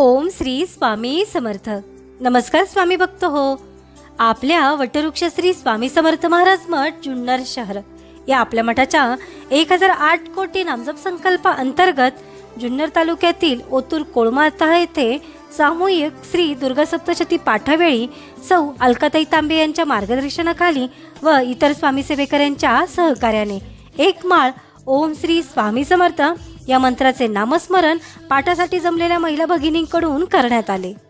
ओम श्री स्वामी समर्थ. नमस्कार स्वामी भक्त हो. आपल्या वटवृक्ष श्री स्वामी समर्थ महाराज मठ जुन्नर शहर. या आपल्या मठाच्या एक हजार आठ कोटी नामजप संकल्प अंतर्गत जुन्नर तालुक्यातील ओतूर कोळमाता येथे सामूहिक श्री दुर्गा सप्तशती पाठावेळी सौ अलकाताई तांबे यांच्या मार्गदर्शनाखाली व इतर स्वामी सेवेकऱ्यांच्या सहकार्याने एक माळ ओम श्री स्वामी समर्थ या मंत्राचे नामस्मरण पाठासाठी जमलेल्या महिला भगिनींकडून करण्यात आले.